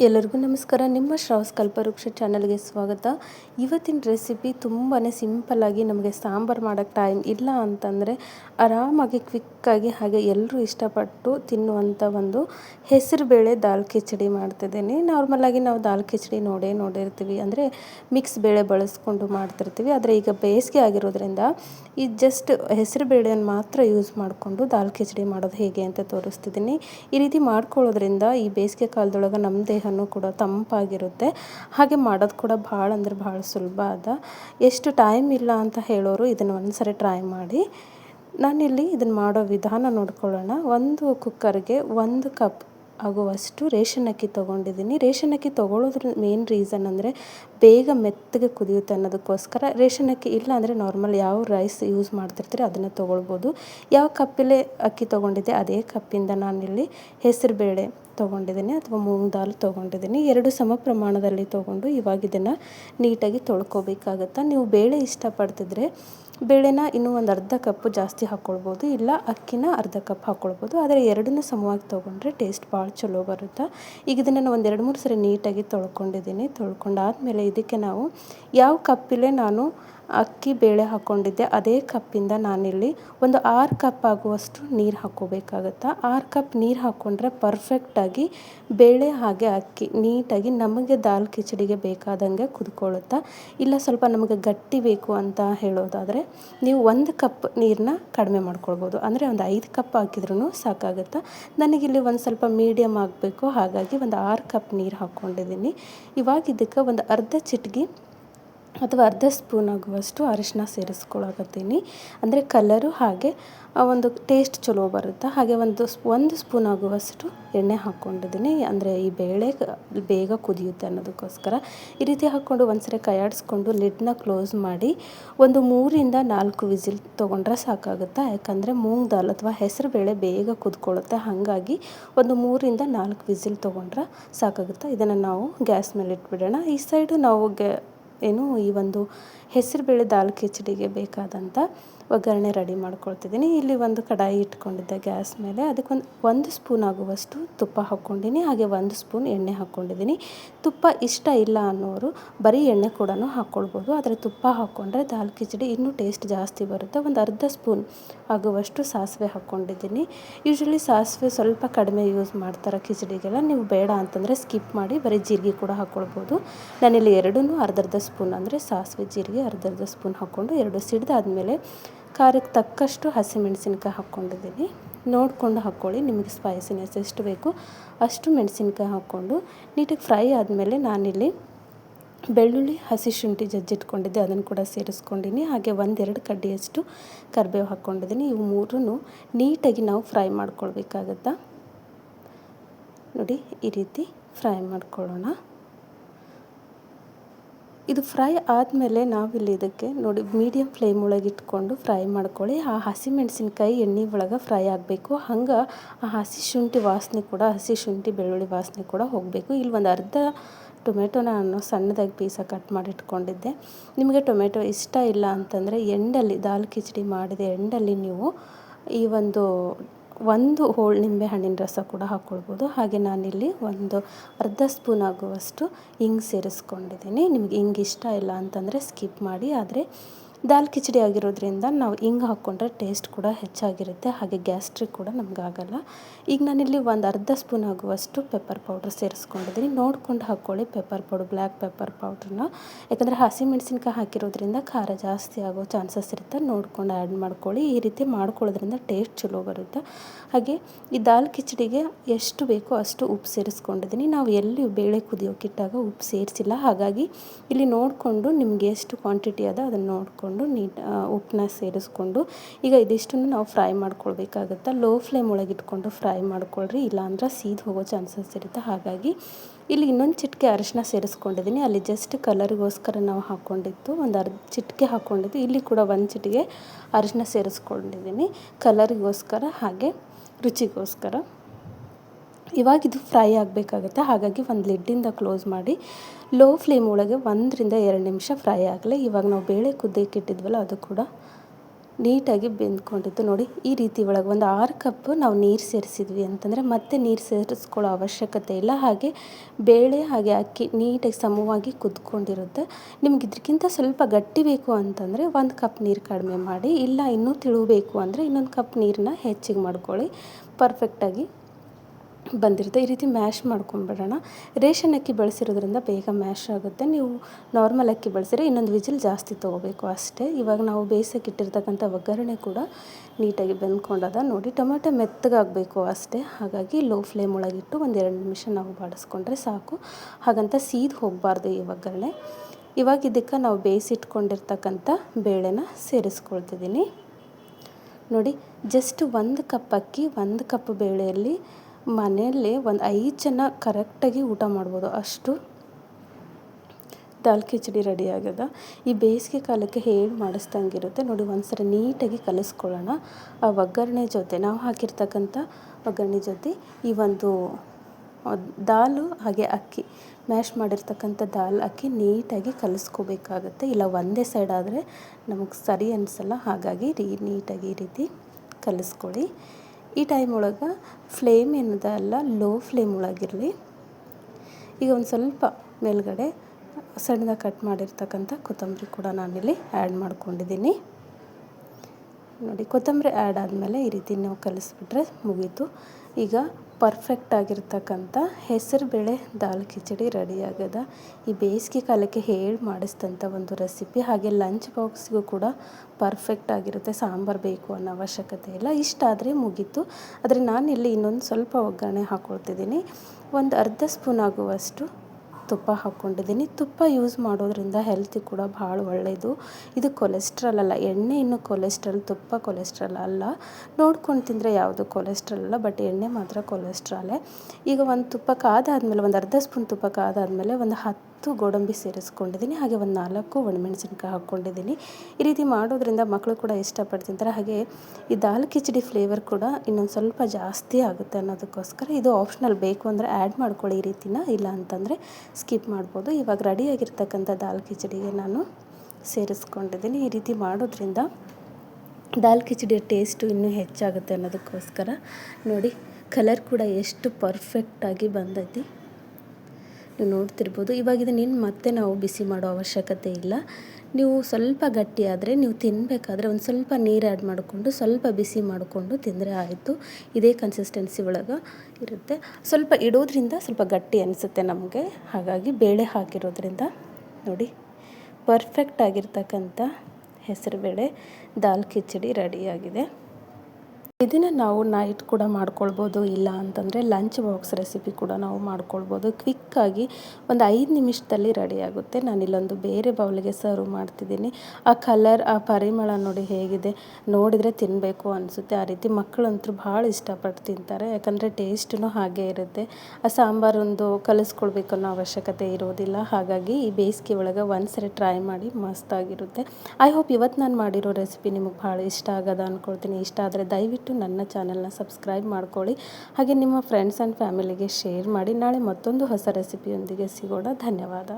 ಎಲ್ಲರಿಗೂ ನಮಸ್ಕಾರ. ನಿಮ್ಮ ಶ್ರಾವಸ್ ಕಲ್ಪವೃಕ್ಷ ಚಾನಲ್ಗೆ ಸ್ವಾಗತ. ಇವತ್ತಿನ ರೆಸಿಪಿ ತುಂಬಾ ಸಿಂಪಲ್ಲಾಗಿ ನಮಗೆ ಸಾಂಬಾರು ಮಾಡೋಕ್ಕೆ ಟೈಮ್ ಇಲ್ಲ ಅಂತಂದರೆ ಆರಾಮಾಗಿ ಕ್ವಿಕ್ಕಾಗಿ ಹಾಗೆ ಎಲ್ಲರೂ ಇಷ್ಟಪಟ್ಟು ತಿನ್ನುವಂಥ ಒಂದು ಹೆಸರುಬೇಳೆ ದಾಲ್ ಕಿಚಡಿ ಮಾಡ್ತಿದ್ದೀನಿ. ನಾರ್ಮಲಾಗಿ ನಾವು ದಾಲ್ ಕಿಚಡಿ ನೋಡೇ ನೋಡಿರ್ತೀವಿ. ಅಂದರೆ ಮಿಕ್ಸ್ ಬೇಳೆ ಬಳಸ್ಕೊಂಡು ಮಾಡ್ತಿರ್ತೀವಿ. ಆದರೆ ಈಗ ಬೇಸಿಗೆ ಆಗಿರೋದ್ರಿಂದ ಈ ಜಸ್ಟ್ ಹೆಸರು ಬೇಳೆಯನ್ನು ಮಾತ್ರ ಯೂಸ್ ಮಾಡಿಕೊಂಡು ದಾಲ್ ಕಿಚಡಿ ಮಾಡೋದು ಹೇಗೆ ಅಂತ ತೋರಿಸ್ತಿದ್ದೀನಿ. ಈ ರೀತಿ ಮಾಡ್ಕೊಳ್ಳೋದ್ರಿಂದ ಈ ಬೇಸಿಗೆ ಕಾಲದೊಳಗೆ ನಮ್ಮ ದೇಹನೂ ಕೂಡ ತಂಪಾಗಿರುತ್ತೆ. ಹಾಗೆ ಮಾಡೋದು ಕೂಡ ಭಾಳ ಅಂದ್ರೆ ಭಾಳ ಸುಲಭ ಅದ. ಎಷ್ಟು ಟೈಮ್ ಇಲ್ಲ ಅಂತ ಹೇಳೋರು ಇದನ್ನು ಒಂದ್ಸರಿ ಟ್ರೈ ಮಾಡಿ. ನಾನಿಲ್ಲಿ ಇದನ್ನು ಮಾಡೋ ವಿಧಾನ ನೋಡ್ಕೊಳ್ಳೋಣ. ಒಂದು ಕುಕ್ಕರ್ಗೆ ಒಂದು ಕಪ್ ಆಗುವಷ್ಟು ರೇಷನ್ ಅಕ್ಕಿ ತೊಗೊಂಡಿದ್ದೀನಿ. ರೇಷನ್ ಅಕ್ಕಿ ತೊಗೊಳ್ಳೋದ್ರ ಮೇನ್ ರೀಸನ್ ಅಂದರೆ ಬೇಗ ಮೆತ್ತಗೆ ಕುದಿಯುತ್ತೆ ಅನ್ನೋದಕ್ಕೋಸ್ಕರ ರೇಷನ್ ಅಕ್ಕಿ ಇಲ್ಲ ಅಂದರೆ ನಾರ್ಮಲ್ ಯಾವ ರೈಸ್ ಯೂಸ್ ಮಾಡ್ತಿರ್ತೀರಿ ಅದನ್ನು ತೊಗೊಳ್ಬೋದು. ಯಾವ ಕಪ್ಪಿಲೆ ಅಕ್ಕಿ ತೊಗೊಂಡಿದ್ದೆ ಅದೇ ಕಪ್ಪಿಂದ ನಾನಿಲ್ಲಿ ಹೆಸರು ಬೇಳೆ ತೊಗೊಂಡಿದ್ದೀನಿ ಅಥವಾ ಮೂಂಗ್ ದಾಲ್ ತೊಗೊಂಡಿದ್ದೀನಿ. ಎರಡು ಸಮ ಪ್ರಮಾಣದಲ್ಲಿ ತೊಗೊಂಡು ಇವಾಗ ಇದನ್ನು ನೀಟಾಗಿ ತೊಳ್ಕೊಬೇಕಾಗತ್ತೆ. ನೀವು ಬೇಳೆ ಇಷ್ಟಪಡ್ತಿದ್ರೆ ಬೇಳೆನ ಇನ್ನೂ ಒಂದು ಅರ್ಧ ಕಪ್ಪು ಜಾಸ್ತಿ ಹಾಕ್ಕೊಳ್ಬೋದು ಇಲ್ಲ ಅಕ್ಕಿನ ಅರ್ಧ ಕಪ್ ಹಾಕ್ಕೊಳ್ಬೋದು ಆದರೆ ಎರಡನ್ನೂ ಸಮವಾಗಿ ತೊಗೊಂಡ್ರೆ ಟೇಸ್ಟ್ ಭಾಳ ಚಲೋ ಬರುತ್ತೆ. ಈಗ ಇದನ್ನು ನಾನು ಒಂದು ಎರಡು ಮೂರು ಸರಿ ನೀಟಾಗಿ ತೊಳ್ಕೊಂಡಿದ್ದೀನಿ. ತೊಳ್ಕೊಂಡಾದಮೇಲೆ ಇದಕ್ಕೆ ನಾವು ಯಾವ ಕಪ್ಪಿಲೆ ನಾನು ಅಕ್ಕಿ ಬೇಳೆ ಹಾಕ್ಕೊಂಡಿದ್ದೆ ಅದೇ ಕಪ್ಪಿಂದ ನಾನಿಲ್ಲಿ ಒಂದು ಆರು ಕಪ್ ಆಗುವಷ್ಟು ನೀರು ಹಾಕ್ಕೋಬೇಕಾಗತ್ತೆ, ಆರು ಕಪ್ ನೀರು ಹಾಕ್ಕೊಂಡ್ರೆ ಪರ್ಫೆಕ್ಟಾಗಿ ಬೇಳೆ ಹಾಗೆ ಅಕ್ಕಿ ನೀಟಾಗಿ ನಮಗೆ ದಾಲ್ ಕಿಚಡಿಗೆ ಬೇಕಾದಂಗೆ ಕುದ್ಕೊಳ್ಳುತ್ತೆ, ಇಲ್ಲ ಸ್ವಲ್ಪ ನಮಗೆ ಗಟ್ಟಿ ಬೇಕು ಅಂತ ಹೇಳೋದಾದರೆ ನೀವು ಒಂದು ಕಪ್ ನೀರನ್ನ ಕಡಿಮೆ ಮಾಡ್ಕೊಳ್ಬೋದು. ಅಂದರೆ ಒಂದು ಐದು ಕಪ್ ಹಾಕಿದ್ರೂ ಸಾಕಾಗುತ್ತೆ. ನನಗಿಲ್ಲಿ ಒಂದು ಸ್ವಲ್ಪ ಮೀಡಿಯಮ್ ಆಗಬೇಕು, ಹಾಗಾಗಿ ಒಂದು ಆರು ಕಪ್ ನೀರು ಹಾಕ್ಕೊಂಡಿದ್ದೀನಿ ಇವಾಗ ಇದಕ್ಕೆ ಒಂದು ಅರ್ಧ ಚಿಟ್ಗಿ ಅಥವಾ ಅರ್ಧ ಸ್ಪೂನ್ ಆಗುವಷ್ಟು ಅರಿಶಿನ ಸೇರಿಸ್ಕೊಳಕತ್ತೀನಿ ಅಂದರೆ ಕಲರು ಹಾಗೆ ಒಂದು ಟೇಸ್ಟ್ ಚಲೋ ಬರುತ್ತೆ. ಹಾಗೆ ಒಂದು ಒಂದು ಸ್ಪೂನ್ ಆಗುವಷ್ಟು ಎಣ್ಣೆ ಹಾಕ್ಕೊಂಡಿದ್ದೀನಿ. ಅಂದರೆ ಈ ಬೇಳೆ ಬೇಗ ಕುದಿಯುತ್ತೆ ಅನ್ನೋದಕ್ಕೋಸ್ಕರ. ಈ ರೀತಿ ಹಾಕ್ಕೊಂಡು ಒಂದ್ಸರಿ ಕೈಯಾಡಿಸ್ಕೊಂಡು ಲಿಡ್ನ ಕ್ಲೋಸ್ ಮಾಡಿ ಒಂದು ಮೂರಿಂದ ನಾಲ್ಕು ವಿಸಿಲ್ ತೊಗೊಂಡ್ರೆ ಸಾಕಾಗುತ್ತೆ. ಯಾಕಂದರೆ ಮೂಂಗ್ ದಾಲ್ ಅಥವಾ ಹೆಸರು ಬೇಳೆ ಬೇಗ ಕುದ್ಕೊಳ್ಳುತ್ತೆ. ಹಾಗಾಗಿ ಒಂದು ಮೂರಿಂದ ನಾಲ್ಕು ವಿಸಿಲ್ ತೊಗೊಂಡ್ರೆ ಸಾಕಾಗುತ್ತೆ. ಇದನ್ನು ನಾವು ಗ್ಯಾಸ್ ಮೇಲೆ ಇಟ್ಬಿಡೋಣ ಈ ಸೈಡು ನಾವು ಗ್ಯಾ ಏನು ಈ ಒಂದು ಹೆಸರುಬೇಳೆ ದಾಲ್ ಕಿಚಡಿಗೆ ಬೇಕಾದಂಥ ಒಗ್ಗರಣೆ ರೆಡಿ ಮಾಡ್ಕೊಳ್ತಿದ್ದೀನಿ. ಇಲ್ಲಿ ಒಂದು ಕಡಾಯಿ ಇಟ್ಕೊಂಡಿದ್ದೆ ಗ್ಯಾಸ್ ಮೇಲೆ. ಅದಕ್ಕೊಂದು ಒಂದು ಸ್ಪೂನ್ ಆಗುವಷ್ಟು ತುಪ್ಪ ಹಾಕ್ಕೊಂಡಿನಿ. ಹಾಗೆ ಒಂದು ಸ್ಪೂನ್ ಎಣ್ಣೆ ಹಾಕ್ಕೊಂಡಿದ್ದೀನಿ ತುಪ್ಪ ಇಷ್ಟ ಇಲ್ಲ ಅನ್ನೋರು ಬರೀ ಎಣ್ಣೆ ಕೂಡ ಹಾಕ್ಕೊಳ್ಬೋದು. ಆದರೆ ತುಪ್ಪ ಹಾಕ್ಕೊಂಡ್ರೆ ದಾಲ್ ಕಿಚಡಿ ಇನ್ನೂ ಟೇಸ್ಟ್ ಜಾಸ್ತಿ ಬರುತ್ತೆ. ಒಂದು ಅರ್ಧ ಸ್ಪೂನ್ ಆಗುವಷ್ಟು ಸಾಸಿವೆ ಹಾಕ್ಕೊಂಡಿದ್ದೀನಿ ಯೂಶ್ವಲಿ ಸಾಸಿವೆ ಸ್ವಲ್ಪ ಕಡಿಮೆ ಯೂಸ್ ಮಾಡ್ತಾರೆ ಕಿಚಡಿಗೆಲ್ಲ. ನೀವು ಬೇಡ ಅಂತಂದರೆ ಸ್ಕಿಪ್ ಮಾಡಿ. ಬರೀ ಜೀರಿಗೆ ಕೂಡ ಹಾಕ್ಕೊಳ್ಬೋದು. ನಾನಿಲ್ಲಿ ಎರಡೂ ಅರ್ಧರ್ಧ ಅರ್ಧ ಸ್ಪೂನ್ ಅಂದರೆ ಸಾಸಿವೆ ಜೀರಿಗೆ ಅರ್ಧ ಅರ್ಧ ಸ್ಪೂನ್ ಹಾಕ್ಕೊಂಡು ಎರಡು ಸಿಡ್ದಾದಮೇಲೆ ಖಾರಕ್ಕೆ ತಕ್ಕಷ್ಟು ಹಸಿಮೆಣಸಿನ್ಕಾಯಿ ಹಾಕ್ಕೊಂಡಿದ್ದೀನಿ. ನೋಡಿಕೊಂಡು ಹಾಕ್ಕೊಳ್ಳಿ, ನಿಮಗೆ ಸ್ಪೈಸಿನೆಸ್ ಎಷ್ಟು ಬೇಕು ಅಷ್ಟು ಮೆಣಸಿನ್ಕಾಯಿ ಹಾಕ್ಕೊಂಡು ನೀಟಾಗಿ ಫ್ರೈ ಆದಮೇಲೆ ನಾನಿಲ್ಲಿ ಬೆಳ್ಳುಳ್ಳಿ, ಹಸಿ ಶುಂಠಿ ಜಜ್ಜಿಟ್ಕೊಂಡಿದ್ದೆ, ಅದನ್ನು ಕೂಡ ಸೇರಿಸ್ಕೊಂಡಿನಿ ಹಾಗೆ ಒಂದೆರಡು ಕಡ್ಡಿಯಷ್ಟು ಕರಿಬೇವು ಹಾಕ್ಕೊಂಡಿದ್ದೀನಿ. ಇವು ಮೂರೂ ನೀಟಾಗಿ ನಾವು ಫ್ರೈ ಮಾಡ್ಕೊಳ್ಬೇಕಾಗತ್ತಾ? ನೋಡಿ, ಈ ರೀತಿ ಫ್ರೈ ಮಾಡ್ಕೊಳ್ಳೋಣ. ಇದು ಫ್ರೈ ಆದಮೇಲೆ ನಾವಿಲ್ಲಿ ಇದಕ್ಕೆ ನೋಡಿ ಮೀಡಿಯಮ್ ಫ್ಲೇಮ್ ಒಳಗೆ ಇಟ್ಕೊಂಡು ಫ್ರೈ ಮಾಡ್ಕೊಳ್ಳಿ. ಆ ಹಸಿಮೆಣಸಿನ್ಕಾಯಿ ಎಣ್ಣೆ ಒಳಗೆ ಫ್ರೈ ಆಗಬೇಕು. ಹಂಗೆ ಆ ಹಸಿ ಶುಂಠಿ ವಾಸನೆ ಕೂಡ, ಹಸಿ ಶುಂಠಿ ಬೆಳ್ಳುಳ್ಳಿ ವಾಸನೆ ಕೂಡ ಹೋಗಬೇಕು. ಇಲ್ಲಿ ಒಂದು ಅರ್ಧ ಟೊಮೆಟೊ ನಾನು ಸಣ್ಣದಾಗಿ ಪೀಸ ಕಟ್ ಮಾಡಿ ಇಟ್ಕೊಂಡಿದ್ದೆ. ನಿಮಗೆ ಟೊಮೆಟೊ ಇಷ್ಟ ಇಲ್ಲ ಅಂತಂದರೆ, ಎಂಡಲ್ಲಿ, ದಾಲ್ ಕಿಚಡಿ ಮಾಡಿದ ಎಂಡಲ್ಲಿ ನೀವು ಈ ಒಂದು ಒಂದು ಹೋಳು ನಿಂಬೆ ಹಣ್ಣಿನ ರಸ ಕೂಡ ಹಾಕ್ಕೊಳ್ಬೋದು ಹಾಗೆ ನಾನಿಲ್ಲಿ ಒಂದು ಅರ್ಧ ಸ್ಪೂನ್ ಆಗುವಷ್ಟು ಹಿಂಗೆ ಸೇರಿಸ್ಕೊಂಡಿದ್ದೀನಿ. ನಿಮಗೆ ಹಿಂಗೆ ಇಷ್ಟ ಇಲ್ಲ ಅಂತಂದರೆ ಸ್ಕಿಪ್ ಮಾಡಿ. ಆದರೆ ದಾಲ್ ಕಿಚಡಿ ಆಗಿರೋದ್ರಿಂದ ನಾವು ಹಿಂಗೆ ಹಾಕ್ಕೊಂಡ್ರೆ ಟೇಸ್ಟ್ ಕೂಡ ಹೆಚ್ಚಾಗಿರುತ್ತೆ, ಹಾಗೆ ಗ್ಯಾಸ್ಟ್ರಿಕ್ ಕೂಡ ನಮಗಾಗಲ್ಲ. ಈಗ ನಾನಿಲ್ಲಿ ಒಂದು ಅರ್ಧ ಸ್ಪೂನ್ ಆಗುವಷ್ಟು ಪೆಪ್ಪರ್ ಪೌಡ್ರ್ ಸೇರಿಸ್ಕೊಂಡಿದ್ದೀನಿ. ನೋಡ್ಕೊಂಡು ಹಾಕ್ಕೊಳ್ಳಿ ಪೆಪ್ಪರ್ ಪೌಡ್ರ್, ಬ್ಲ್ಯಾಕ್ ಪೆಪ್ಪರ್ ಪೌಡ್ರನ್ನ ಯಾಕಂದರೆ ಹಸಿ ಮೆಣಸಿನ್ಕಾಯಿ ಹಾಕಿರೋದ್ರಿಂದ ಖಾರ ಜಾಸ್ತಿ ಆಗೋ ಚಾನ್ಸಸ್ ಇರುತ್ತೆ. ನೋಡ್ಕೊಂಡು ಆ್ಯಡ್ ಮಾಡ್ಕೊಳ್ಳಿ. ಈ ರೀತಿ ಮಾಡ್ಕೊಳ್ಳೋದ್ರಿಂದ ಟೇಸ್ಟ್ ಚಲೋ ಬರುತ್ತೆ. ಹಾಗೆ ಈ ದಾಲ್ ಕಿಚಡಿಗೆ ಎಷ್ಟು ಬೇಕೋ ಅಷ್ಟು ಉಪ್ಪು ಸೇರಿಸ್ಕೊಂಡಿದ್ದೀನಿ. ನಾವು ಎಲ್ಲಿ ಬೇಳೆ ಕುದಿಯೋಕ್ಕಿಟ್ಟಾಗ ಉಪ್ಪು ಸೇರಿಸಿಲ್ಲ. ಹಾಗಾಗಿ ಇಲ್ಲಿ ನೋಡಿಕೊಂಡು ನಿಮಗೆ ಎಷ್ಟು ಕ್ವಾಂಟಿಟಿ ಅದ ಅದನ್ನು ನೋಡಿಕೊಂಡು ನೀಟ್ ಉಪ್ಪನ್ನ ಸೇರಿಸ್ಕೊಂಡು ಈಗ ಇದಿಷ್ಟನ್ನು ನಾವು ಫ್ರೈ ಮಾಡ್ಕೊಳ್ಬೇಕಾಗುತ್ತೆ. ಲೋ ಫ್ಲೇಮ್ ಒಳಗೆ ಇಟ್ಕೊಂಡು ಫ್ರೈ ಮಾಡ್ಕೊಳ್ರಿ. ಇಲ್ಲಾಂದ್ರೆ ಸೀದ್ ಹೋಗೋ ಚಾನ್ಸಸ್ ಇರುತ್ತೆ. ಹಾಗಾಗಿ ಇಲ್ಲಿ ಇನ್ನೊಂದು ಚಿಟಿಕೆ ಅರಿಶಿನ ಸೇರಿಸ್ಕೊಂಡಿದ್ದೀನಿ. ಅಲ್ಲಿ ಜಸ್ಟ್ ಕಲರ್ಗೋಸ್ಕರ ನಾವು ಹಾಕ್ಕೊಂಡಿತ್ತು ಒಂದು ಅರ್ಧ ಚಿಟಿಕೆ ಹಾಕ್ಕೊಂಡಿದ್ದು. ಇಲ್ಲಿ ಕೂಡ ಒಂದು ಚಿಟಿಕೆ ಅರಿಶಿನ ಸೇರಿಸ್ಕೊಂಡಿದ್ದೀನಿ. ಕಲರಿಗೋಸ್ಕರ ಹಾಗೆ ರುಚಿಗೋಸ್ಕರ. ಇವಾಗ ಇದು ಫ್ರೈ ಆಗಬೇಕಾಗುತ್ತೆ. ಹಾಗಾಗಿ ಒಂದು ಲಿಡ್ಡಿಂದ ಕ್ಲೋಸ್ ಮಾಡಿ ಲೋ ಫ್ಲೇಮ್ ಒಳಗೆ ಒಂದರಿಂದ ಎರಡು ನಿಮಿಷ ಫ್ರೈ ಆಗಲಿ. ಇವಾಗ ನಾವು ಬೇಳೆ ಕುದ್ದಕ್ಕಿಟ್ಟಿದ್ವಲ್ಲ ಅದು ಕೂಡ ನೀಟಾಗಿ ಬೆಂದ್ಕೊಂಡಿತ್ತು. ನೋಡಿ, ಈ ರೀತಿ ಒಳಗೆ ಒಂದು ಆರು ಕಪ್ ನಾವು ನೀರು ಸೇರಿಸಿದ್ವಿ ಅಂತಂದರೆ ಮತ್ತೆ ನೀರು ಸೇರಿಸ್ಕೊಳ್ಳೋ ಅವಶ್ಯಕತೆ ಇಲ್ಲ. ಹಾಗೆ ಬೇಳೆ ಹಾಗೆ ಅಕ್ಕಿ ನೀಟಾಗಿ ಸಮವಾಗಿ ಕುದ್ಕೊಂಡಿರುತ್ತೆ. ನಿಮ್ಗೆ ಇದಕ್ಕಿಂತ ಸ್ವಲ್ಪ ಗಟ್ಟಿ ಬೇಕು ಅಂತಂದರೆ ಒಂದು ಕಪ್ ನೀರು ಕಡಿಮೆ ಮಾಡಿ, ಇಲ್ಲ ಇನ್ನೂ ತಿಳುಬೇಕು ಅಂದರೆ ಇನ್ನೊಂದು ಕಪ್ ನೀರನ್ನ ಹೆಚ್ಚಿಗೆ ಮಾಡ್ಕೊಳ್ಳಿ. ಪರ್ಫೆಕ್ಟಾಗಿ ಬಂದಿರುತ್ತೆ. ಈ ರೀತಿ ಮ್ಯಾಶ್ ಮಾಡ್ಕೊಂಬಿಡೋಣ ರೇಷನ್ ಅಕ್ಕಿ ಬಳಸಿರೋದ್ರಿಂದ ಬೇಗ ಮ್ಯಾಶ್ ಆಗುತ್ತೆ. ನೀವು ನಾರ್ಮಲ್ ಅಕ್ಕಿ ಬಳಸಿದ್ರೆ ಇನ್ನೊಂದು ವಿಜಿಲ್ ಜಾಸ್ತಿ ತೊಗೋಬೇಕು ಅಷ್ಟೇ. ಇವಾಗ ನಾವು ಬೇಯಿಸಕ್ಕೆ ಇಟ್ಟಿರ್ತಕ್ಕಂಥ ಒಗ್ಗರಣೆ ಕೂಡ ನೀಟಾಗಿ ಬೆಂದ್ಕೊಂಡದ ನೋಡಿ. ಟೊಮೆಟೊ ಮೆತ್ತಗಾಗಬೇಕು ಅಷ್ಟೇ. ಹಾಗಾಗಿ ಲೋ ಫ್ಲೇಮ್ ಒಳಗಿಟ್ಟು ಒಂದು ಎರಡು ನಿಮಿಷ ನಾವು ಬಾಡಿಸ್ಕೊಂಡ್ರೆ ಸಾಕು. ಹಾಗಂತ ಸೀದ್ ಹೋಗಬಾರ್ದು ಈ ಒಗ್ಗರಣೆ. ಇವಾಗ ಇದಕ್ಕೆ ನಾವು ಬೇಯಿಸಿಟ್ಕೊಂಡಿರ್ತಕ್ಕಂಥ ಬೇಳೆನ ಸೇರಿಸ್ಕೊಳ್ತಿದ್ದೀನಿ. ನೋಡಿ ಜಸ್ಟ್ ಒಂದು ಕಪ್ ಅಕ್ಕಿ, ಒಂದು ಕಪ್ ಬೇಳೆಯಲ್ಲಿ ಮನೆಯಲ್ಲಿ ಒಂದು ಐದು ಜನ ಕರೆಕ್ಟಾಗಿ ಊಟ ಮಾಡ್ಬೋದು. ಅಷ್ಟು ದಾಲ್ ಕಿಚಡಿ ರೆಡಿ ಆಗ್ಯದ. ಈ ಬೇಸಿಗೆ ಕಾಲಕ್ಕೆ ಹೇಳಿ ಮಾಡಿಸ್ದಂಗಿರುತ್ತೆ. ನೋಡಿ, ಒಂದ್ಸರಿ ನೀಟಾಗಿ ಕಲಿಸ್ಕೊಳ್ಳೋಣ. ಆ ಒಗ್ಗರಣೆ ಜೊತೆ, ನಾವು ಹಾಕಿರ್ತಕ್ಕಂಥ ಒಗ್ಗರಣೆ ಜೊತೆ ಈ ಒಂದು ದಾಲು ಹಾಗೆ ಅಕ್ಕಿ ಮ್ಯಾಶ್ ಮಾಡಿರ್ತಕ್ಕಂಥ ದಾಲ್, ಅಕ್ಕಿ ನೀಟಾಗಿ ಕಲಿಸ್ಕೋಬೇಕಾಗತ್ತೆ. ಇಲ್ಲ, ಒಂದೇ ಸೈಡ್ ಆದರೆ ನಮಗೆ ಸರಿ ಅನಿಸಲ್ಲ. ಹಾಗಾಗಿ ರೀ, ನೀಟಾಗಿ ಈ ರೀತಿ ಕಲಿಸ್ಕೊಳ್ಳಿ. ಈ ಟೈಮ್ ಒಳಗೆ ಫ್ಲೇಮ್ ಏನದ ಅಲ್ಲ ಲೋ ಫ್ಲೇಮ್ ಒಳಗಿರಲಿ. ಈಗ ಒಂದು ಸ್ವಲ್ಪ ಮೇಲ್ಗಡೆ ಸಣ್ಣದಾಗಿ ಕಟ್ ಮಾಡಿರ್ತಕ್ಕಂಥ ಕೊತ್ತಂಬರಿ ಕೂಡ ನಾನಿಲ್ಲಿ ಆ್ಯಡ್ ಮಾಡ್ಕೊಂಡಿದ್ದೀನಿ ನೋಡಿ, ಕೊತ್ತಂಬರಿ ಆ್ಯಡ್ ಆದಮೇಲೆ ಈ ರೀತಿ ನಾವು ಕಲಿಸ್ಬಿಟ್ರೆ ಮುಗೀತು. ಈಗ ಪರ್ಫೆಕ್ಟ್ ಆಗಿರ್ತಕ್ಕಂಥ ಹೆಸರು ಬೇಳೆ ದಾಲ್ ಕಿಚಡಿ ರೆಡಿ ಆಗ್ಯದ ಈ ಬೇಸಿಗೆ ಕಾಲಕ್ಕೆ ಹೇಳಿ ಮಾಡಿಸಿದಂಥ ಒಂದು ರೆಸಿಪಿ ಹಾಗೆ ಲಂಚ್ ಬಾಕ್ಸ್ಗೂ ಕೂಡ ಪರ್ಫೆಕ್ಟ್ ಆಗಿರುತ್ತೆ. ಸಾಂಬಾರು ಬೇಕು ಅನ್ನೋ ಅವಶ್ಯಕತೆ ಇಲ್ಲ. ಇಷ್ಟ ಆದರೆ ಮುಗೀತು. ಆದರೆ ಇಲ್ಲಿ ಇನ್ನೊಂದು ಸ್ವಲ್ಪ ಒಗ್ಗರಣೆ ಹಾಕ್ಕೊಳ್ತಿದ್ದೀನಿ ಒಂದು ಅರ್ಧ ಸ್ಪೂನ್ ಆಗುವಷ್ಟು ತುಪ್ಪ ಹಾಕ್ಕೊಂಡಿದ್ದೀನಿ. ತುಪ್ಪ ಯೂಸ್ ಮಾಡೋದ್ರಿಂದ ಹೆಲ್ತಿ ಕೂಡ ಭಾಳ ಒಳ್ಳೆಯದು ಇದು ಕೊಲೆಸ್ಟ್ರಾಲ್ ಅಲ್ಲ, ಎಣ್ಣೆ ಇನ್ನು ಕೊಲೆಸ್ಟ್ರಾಲ್ ತುಪ್ಪ ಕೊಲೆಸ್ಟ್ರಾಲ್ ಅಲ್ಲ. ನೋಡ್ಕೊಂಡು ತಿಂದರೆ ಯಾವುದು ಕೊಲೆಸ್ಟ್ರಾಲ್ ಅಲ್ಲ ಬಟ್ ಎಣ್ಣೆ ಮಾತ್ರ ಕೊಲೆಸ್ಟ್ರಾಲೇ ಈಗ ಒಂದು ತುಪ್ಪ ಕಾದಾದ್ಮೇಲೆ, ಒಂದು ಅರ್ಧ ಸ್ಪೂನ್ ತುಪ್ಪ ಕಾದಾದ್ಮೇಲೆ, ಒಂದು ಹತ್ತು ಗೋಡಂಬಿ ಸೇರಿಸ್ಕೊಂಡಿದ್ದೀನಿ. ಹಾಗೆ ಒಂದು ನಾಲ್ಕು ಒಣಮೆಣಸಿನ್ಕಾಯಿ ಹಾಕ್ಕೊಂಡಿದ್ದೀನಿ. ಈ ರೀತಿ ಮಾಡೋದ್ರಿಂದ ಮಕ್ಕಳು ಕೂಡ ಇಷ್ಟಪಟ್ಟು ಹಾಗೆ ಈ ದಾಲ್ ಕಿಚಡಿ ಫ್ಲೇವರ್ ಕೂಡ ಇನ್ನೊಂದು ಸ್ವಲ್ಪ ಜಾಸ್ತಿ ಆಗುತ್ತೆ ಅನ್ನೋದಕ್ಕೋಸ್ಕರ ಇದು ಆಪ್ಷನಲ್ ಬೇಕು ಅಂದರೆ ಆ್ಯಡ್ ಮಾಡ್ಕೊಳ್ಳಿ ಈ ರೀತಿನ. ಇಲ್ಲ ಅಂತಂದರೆ ಸ್ಕಿಪ್ ಮಾಡ್ಬೋದು. ಇವಾಗ ರೆಡಿಯಾಗಿರ್ತಕ್ಕಂಥ ದಾಲ್ ಕಿಚಡಿಗೆ ನಾನು ಸೇರಿಸ್ಕೊಂಡಿದ್ದೀನಿ. ಈ ರೀತಿ ಮಾಡೋದ್ರಿಂದ ದಾಲ್ ಕಿಚಡಿಯ ಟೇಸ್ಟು ಇನ್ನೂ ಹೆಚ್ಚಾಗುತ್ತೆ ಅನ್ನೋದಕ್ಕೋಸ್ಕರ ನೋಡಿ, ಕಲರ್ ಕೂಡ ಎಷ್ಟು ಪರ್ಫೆಕ್ಟಾಗಿ ಬಂದೈತಿ. ನೀವು ನೋಡ್ತಿರ್ಬೋದು. ಇವಾಗ ಇದನ್ನ ಮತ್ತೆ ನಾವು ಬಿಸಿ ಮಾಡೋ ಅವಶ್ಯಕತೆ ಇಲ್ಲ. ನೀವು ಸ್ವಲ್ಪ ಗಟ್ಟಿ ಆದರೆ, ನೀವು ತಿನ್ನಬೇಕಾದ್ರೆ ಒಂದು ಸ್ವಲ್ಪ ನೀರು ಆ್ಯಡ್ ಮಾಡಿಕೊಂಡು, ಸ್ವಲ್ಪ ಬಿಸಿ ಮಾಡಿಕೊಂಡು ತಿಂದರೆ ಆಯಿತು. ಇದೇ ಕನ್ಸಿಸ್ಟೆನ್ಸಿ ಒಳಗೆ ಇರುತ್ತೆ. ಸ್ವಲ್ಪ ಇಡೋದ್ರಿಂದ ಸ್ವಲ್ಪ ಗಟ್ಟಿ ಅನಿಸುತ್ತೆ ನಮಗೆ. ಹಾಗಾಗಿ ಬೇಳೆ ಹಾಕಿರೋದ್ರಿಂದ ನೋಡಿ ಪರ್ಫೆಕ್ಟ್ ಆಗಿರ್ತಕ್ಕಂಥ ಹೆಸರುಬೇಳೆ, ದಾಲ್, ಕಿಚಡಿ ರೆಡಿಯಾಗಿದೆ ಇದನ್ನು ನಾವು ನೈಟ್ ಕೂಡ ಮಾಡ್ಕೊಳ್ಬೋದು, ಇಲ್ಲ ಅಂತಂದರೆ ಲಂಚ್ ಬಾಕ್ಸ್ ರೆಸಿಪಿ ಕೂಡ ನಾವು ಮಾಡ್ಕೊಳ್ಬೋದು. ಕ್ವಿಕ್ಕಾಗಿ ಒಂದು ಐದು ನಿಮಿಷದಲ್ಲಿ ರೆಡಿ ಆಗುತ್ತೆ. ನಾನಿಲ್ಲೊಂದು ಬೇರೆ ಬೌಲಿಗೆ ಸರ್ವ್ ಮಾಡ್ತಿದ್ದೀನಿ. ಆ ಕಲರ್ ಆ ಪರಿಮಳ ನೋಡಿ ಹೇಗಿದೆ. ನೋಡಿದರೆ ತಿನ್ನಬೇಕು ಅನಿಸುತ್ತೆ. ಆ ರೀತಿ ಮಕ್ಕಳಂತೂ ಭಾಳ ಇಷ್ಟಪಟ್ಟು ತಿಂತಾರೆ. ಯಾಕಂದರೆ ಟೇಸ್ಟೂ ಹಾಗೆ ಇರುತ್ತೆ. ಆ ಸಾಂಬಾರೊಂದು ಕಲಿಸ್ಕೊಳ್ಬೇಕು ಅನ್ನೋ ಅವಶ್ಯಕತೆ ಇರೋದಿಲ್ಲ. ಹಾಗಾಗಿ ಈ ಬೇಸಿಗೆ ಒಳಗೆ ಒಂದ್ಸರಿ ಟ್ರೈ ಮಾಡಿ ಮಸ್ತಾಗಿರುತ್ತೆ. ಐ ಹೋಪ್ ಇವತ್ತು ನಾನು ಮಾಡಿರೋ ರೆಸಿಪಿ ನಿಮಗೆ ಭಾಳ ಇಷ್ಟ ಆಗದ ಅಂದ್ಕೊಳ್ತೀನಿ ಇಷ್ಟ ಆದರೆ ದಯವಿಟ್ಟು ನನ್ನ ಚಾನಲ್ನ ಸಬ್ಸ್ಕ್ರೈಬ್ ಮಾಡ್ಕೊಳ್ಳಿ. ಹಾಗೆ ನಿಮ್ಮ ಫ್ರೆಂಡ್ಸ್ ಆ್ಯಂಡ್ ಫ್ಯಾಮಿಲಿಗೆ ಶೇರ್ ಮಾಡಿ. ನಾಳೆ ಮತ್ತೊಂದು ಹೊಸ ರೆಸಿಪಿಯೊಂದಿಗೆ ಸಿಗೋಣ. ಧನ್ಯವಾದ.